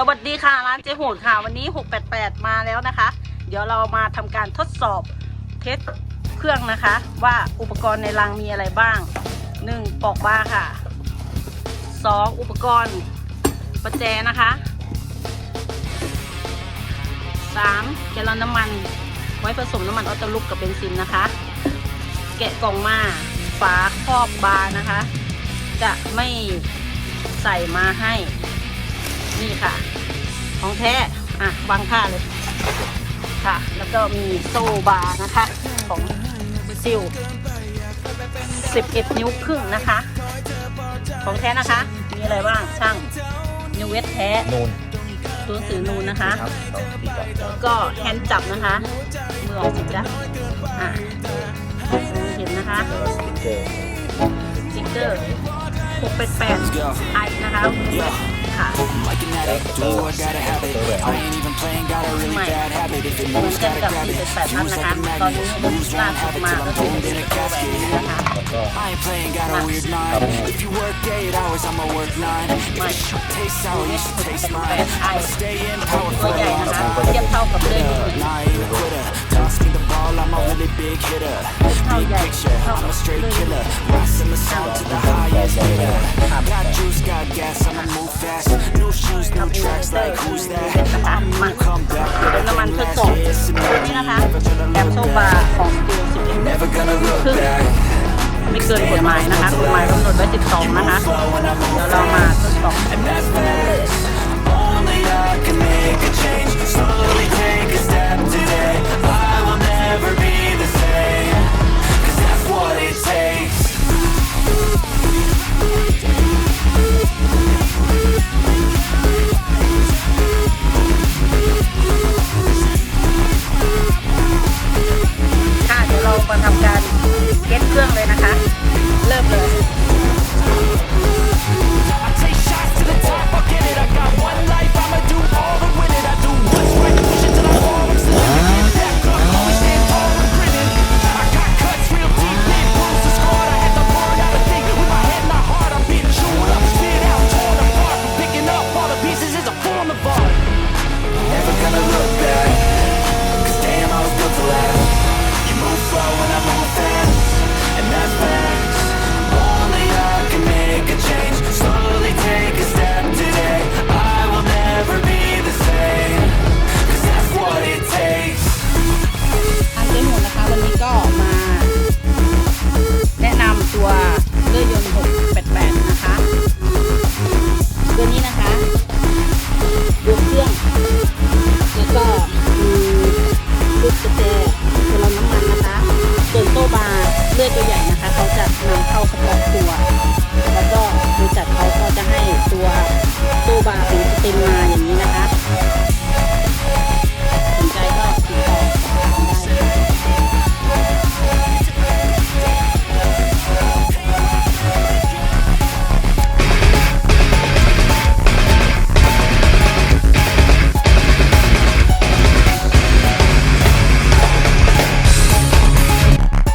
สวัสดีค่ะ ร้านเจ๊โหดค่ะ วันนี้ 688 มาแล้วนะคะ เดี๋ยวเรามาทำการทดสอบเทสเครื่องนะคะ ว่าอุปกรณ์ในรังมีอะไรบ้าง 1. ปอกบ้าค่ะ 2. อุปกรณ์ประแจนะคะ 3. แกลลอนน้ำมัน ไว้ผสมน้ำมันออตลุกกับเบนซินนะคะ แกะกล่องมาฝาครอบบาร์นะคะ จะไม่ใส่มาให้ นี่ค่ะ ของแท้ อะ วางผ้าเลย ค่ะ แล้วก็มีโซบาร์นะคะ ของซิล11 นิ้วครึ่งนะคะ ของแท้นะคะ มีอะไรบ้าง ช่างนิวเวทแท้นูนตัวหนังสือนูนนะคะครับต้องดีก่อนแล้วก็แฮนด์จับนะคะมือออกสิจ๊ะอะเห็นนะคะแล้วก็สติ๊กเกอร์สติ๊กเกอร์688ไอนะคะ ค่ะ Like an addict, do I gotta have it. I ain't even playing, got a really ใหม่ bad habit. If it เหมือน moves, กัน gotta กับ grab ที่ it. เป็นแปดนั้น Moves นะคะ like a ตอนนี้ magnet. รุ่น Moves ล่า won't สุด have it มา till ก็ I'm คือ boned เป็น in a โตแบบนี้ casket. นะคะ แล้วก็ I ain't playing, got a weird mind. If you work eight hours, I'ma work nine. If the shit tastes sour, you should taste mine. I'ma stay in power ตัว for ใหญ่ a long นะคะ time. เทียบเท่ากับเลื่อยยนต์ Nah, I ain't a quitter. Toss me the ball, I'm a really big hitter. Big picture, I'm a straight killer. Rising the sound to the highest bidder. Got Juice, got gas, I'ma move fast. New shoes, new tracks, like who's that? I'm new, come back with เติม a น้ำมันทด last สอบ year. It's ตัวนี้นะคะ never gonna แอม look โซบา back. ของฟิว11 Never gonna look ครึ่ง back. ไม่เกินกฎหมายนะคะกฎหมายกำหนดไว้12 นะคะ เดี๋ยวเรามาทดสอบ And that's facts. Only I can make a change.